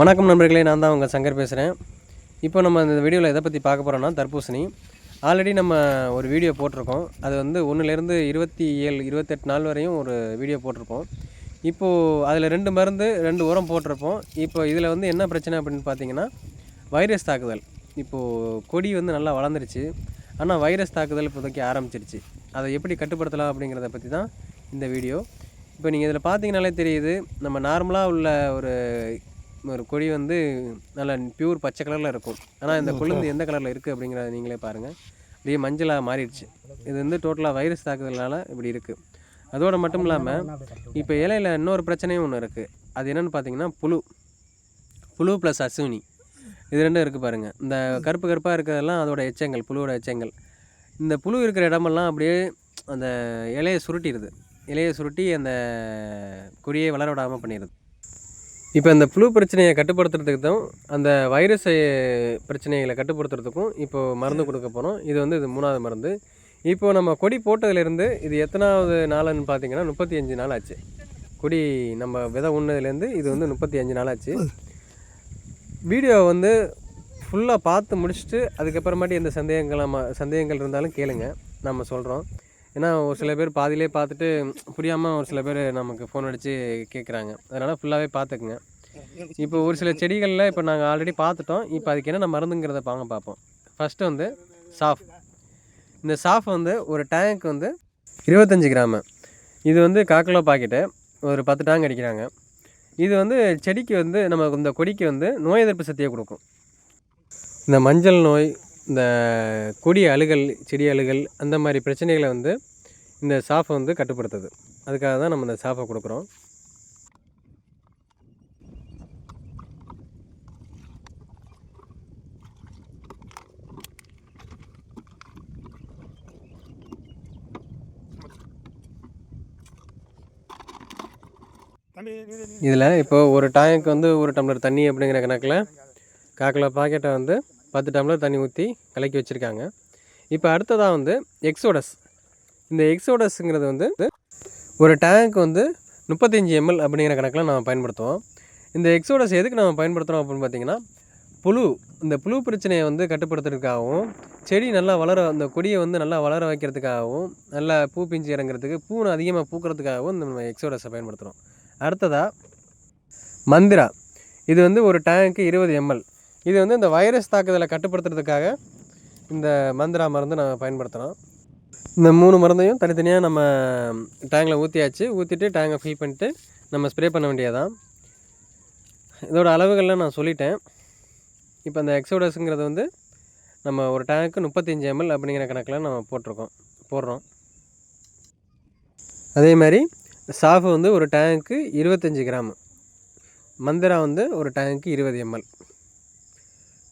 வணக்கம் நண்பர்களே நான் தான் உங்கள் சங்கர் பேசுகிறேன். இப்போ நம்ம இந்த வீடியோவில் எதை பற்றி பார்க்க போகிறோம்னா தர்பூசணி. ஆல்ரெடி நம்ம ஒரு வீடியோ போட்டிருக்கோம். அது வந்து ஒன்றுலேருந்து இருபத்தி ஏழு இருபத்தெட்டு நாள் வரையும் ஒரு வீடியோ போட்டிருப்போம். இப்போது அதில் ரெண்டு மருந்து ரெண்டு உரம் போட்டிருப்போம். இப்போ இதில் வந்து என்ன பிரச்சனை அப்படின்னு பார்த்தீங்கன்னா வைரஸ் தாக்குதல். இப்போது கொடி வந்து நல்லா வளர்ந்துருச்சு. ஆனால் வைரஸ் தாக்குதல் இப்போதைக்கு ஆரம்பிச்சிருச்சு. அதை எப்படி கட்டுப்படுத்தலாம் அப்படிங்கிறத பற்றி தான் இந்த வீடியோ. இப்போ நீங்கள் இதில் பார்த்தீங்கனாலே தெரியுது நம்ம நார்மலாக உள்ள ஒரு ஒரு கொடி வந்து நல்ல பியூர் பச்சை கலரில் இருக்கும். ஆனால் இந்த கொழுந்து எந்த கலரில் இருக்குது அப்படிங்கிறத நீங்களே பாருங்கள் அப்படியே மஞ்சளாக மாறிடுச்சு. இது வந்து டோட்டலாக வைரஸ் தாக்குதலால் இப்படி இருக்குது அதோடு மட்டும் இல்லாமல் இப்போ இலையில இன்னொரு பிரச்சனையும் ஒன்று இருக்குது அது என்னென்னு பார்த்தீங்கன்னா புழு. புழு ப்ளஸ் அசுவினி. இது ரெண்டும் இருக்குது பாருங்கள் இந்த கருப்பு கருப்பாக இருக்கிறதெல்லாம் அதோட எச்சங்கள் புழுவோட எச்சங்கள். இந்த புழு இருக்கிற இடமெல்லாம் அப்படியே அந்த இலையை சுருட்டிடுது இலையை சுருட்டி அந்த கொடியை வளர விடாமல் பண்ணிடுது இப்போ இந்த ஃப்ளூ பிரச்சனையை கட்டுப்படுத்துறதுக்கு தான் அந்த வைரஸ் பிரச்சனைகளை கட்டுப்படுத்துறதுக்கும் இப்போது மருந்து கொடுக்க போகிறோம் இது வந்து இது மூணாவது மருந்து. இப்போது நம்ம கொடி போட்டதுலேருந்து இது எத்தனாவது நாளுன்னு பார்த்தீங்கன்னா முப்பத்தி அஞ்சு நாள் ஆச்சு. கொடி நம்ம விதை உண்ணதுலேருந்து இது வந்து முப்பத்தி அஞ்சு நாள் ஆச்சு. வீடியோ வந்து ஃபுல்லாக பார்த்து முடிச்சுட்டு அதுக்கப்புறமாட்டி எந்த சந்தேகங்கள் நம்ம சந்தேகங்கள் இருந்தாலும் கேளுங்க. நம்ம சொல்கிறோம் ஏன்னா ஒரு சில பேர் பாதியிலே பார்த்துட்டு புரியாமல் ஒரு சில பேர் நமக்கு ஃபோன் அடித்து கேட்குறாங்க அதனால் ஃபுல்லாகவே பார்த்துக்குங்க இப்போ ஒரு சில செடிகளில் இப்போ நாங்கள் ஆல்ரெடி பார்த்துட்டோம் இப்போ அதுக்கு என்னென்ன மருந்துங்கிறத பாங்க பார்ப்போம் ஃபஸ்ட்டு வந்து சாஃப். இந்த சாஃப் வந்து ஒரு டேங்க் வந்து இருபத்தஞ்சி கிராமு. இது வந்து காக்கிலோ பாக்கெட்டு. ஒரு பத்து டேங்க் அடிக்கிறாங்க. இது வந்து செடிக்கு வந்து நம்ம இந்த கொடிக்கு வந்து நோய் எதிர்ப்பு சக்தியை கொடுக்கும். இந்த மஞ்சள் நோய் இந்த கொடி அழுகல் செடி அழுகல் அந்த மாதிரி பிரச்சனைகளை வந்து இந்த சாஃபை வந்து கட்டுப்படுத்துது. அதுக்காக தான் நம்ம இந்த சாஃபை கொடுக்குறோம். இதில் இப்போ ஒரு டேங்க் வந்து ஒரு டம்ளர் தண்ணி அப்படிங்கிற கணக்கில் காக்கிலோ பாக்கெட்டை வந்து பத்து டம்ளர் தண்ணி ஊற்றி கலக்கி வச்சுருக்காங்க. இப்போ அடுத்ததாக வந்து எக்ஸோடஸ் இந்த எக்ஸோடஸ்ங்கிறது வந்து ஒரு டேங்க் வந்து முப்பத்தஞ்சு எம்எல் அப்படிங்கிற கணக்கில் நம்ம பயன்படுத்துவோம். இந்த எக்ஸோடஸ் எதுக்கு நம்ம பயன்படுத்துகிறோம் அப்படின்னு பார்த்தீங்கன்னா புழு இந்த புழு பிரச்சனையை வந்து கட்டுப்படுத்துறதுக்காகவும் செடி நல்லா வளர அந்த கொடியை வந்து நல்லா வளர வைக்கிறதுக்காகவும் நல்லா பூ பிஞ்சு இறங்குறதுக்கு பூ அதிகமாக பூக்கிறதுக்காகவும் இந்த நம்ம எக்ஸோடஸை பயன்படுத்துகிறோம் அடுத்ததாக மந்திரா. இது வந்து ஒரு டேங்க்கு இருபது எம்எல் இது வந்து இந்த வைரஸ் தாக்குதலை கட்டுப்படுத்துறதுக்காக இந்த மந்திரா மருந்து நம்ம பயன்படுத்துகிறோம் இந்த மூணு மருந்தையும் தனித்தனியாக நம்ம டேங்கில் ஊற்றியாச்சு ஊற்றிட்டு டேங்கை ஃபில் பண்ணிட்டு நம்ம ஸ்ப்ரே பண்ண வேண்டியதான் இதோட அளவுகள்லாம் நான் சொல்லிட்டேன். இப்போ அந்த எக்ஸோடஸுங்கிறது வந்து நம்ம ஒரு டேங்க்கு முப்பத்தஞ்சு எம்எல் அப்படிங்கிற கணக்கில் நம்ம போட்டிருக்கோம். போடுறோம். அதே மாதிரி சாஃபு வந்து ஒரு டேங்க்கு இருபத்தஞ்சி கிராம். மந்திரா வந்து ஒரு டேங்க்கு இருபது எம்எல்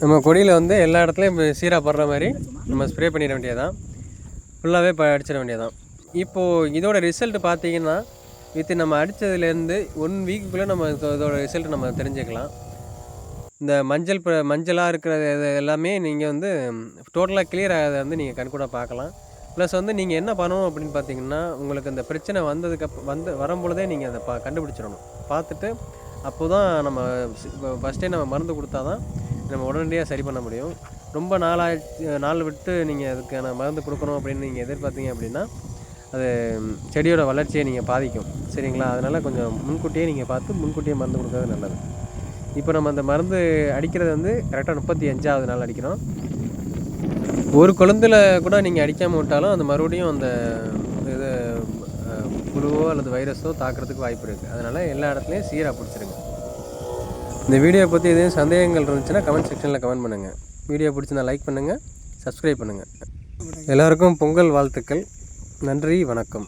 நம்ம கொடியில் வந்து எல்லா இடத்துலையும் சீராக படுற மாதிரி நம்ம ஸ்ப்ரே பண்ணிட வேண்டியதான் ஃபுல்லாகவே இப்போ அடிச்சிட வேண்டியதான் இப்போது இதோட ரிசல்ட் பார்த்தீங்கன்னா வித்து நம்ம அடித்ததுலேருந்து ஒன் வீக்குக்குள்ளே நம்ம இதோட ரிசல்ட் நம்ம தெரிஞ்சுக்கலாம். இந்த மஞ்சள் ப மஞ்சளாக இருக்கிற இது எல்லாமே நீங்கள் வந்து டோட்டலாக கிளியர் ஆகிறத வந்து நீங்கள் கண்கூட பார்க்கலாம் ப்ளஸ் வந்து நீங்கள் என்ன பண்ணணும் அப்படின்னு பார்த்தீங்கன்னா உங்களுக்கு இந்த பிரச்சனை வந்ததுக்கு வந்து வரும்பொழுதே நீங்கள் அதை பா கண்டுபிடிச்சிடணும். பார்த்துட்டு அப்போ தான் நம்ம ஃபஸ்ட்டே நம்ம மருந்து கொடுத்தா தான் நம்ம உடனடியாக சரி பண்ண முடியும். ரொம்ப நாளாச்சு நாள் விட்டு நீங்கள் அதுக்கான மருந்து கொடுக்கணும் அப்படின்னு நீங்கள் எதிர்பார்த்தீங்க அப்படின்னா அது செடியோட வளர்ச்சியை நீங்கள் பாதிக்கும். சரிங்களா? அதனால் கொஞ்சம் முன்கூட்டியே நீங்கள் பார்த்து முன்கூட்டியே மருந்து கொடுக்கறது நல்லது. இப்போ நம்ம அந்த மருந்து அடிக்கிறது வந்து கரெக்டாக முப்பத்தி அஞ்சாவது நாள் அடிக்கிறோம். ஒரு குழந்தைல கூட நீங்கள் அடிக்காமல் விட்டாலும் அந்த மறுபடியும் அந்த இது புழுவோ அல்லது வைரஸோ தாக்குறதுக்கு வாய்ப்பு இருக்குது அதனால் எல்லா இடத்துலையும் சீராக பிடிச்சிருங்க. இந்த வீடியோ பற்றி எதுவும் சந்தேகங்கள் இருந்துச்சுன்னா கமெண்ட் செக்ஷனில் கமெண்ட் பண்ணுங்கள் வீடியோ பிடிச்சிருந்தா லைக் பண்ணுங்கள் சப்ஸ்கிரைப் பண்ணுங்கள் எல்லாருக்கும் பொங்கல் வாழ்த்துக்கள். நன்றி வணக்கம்.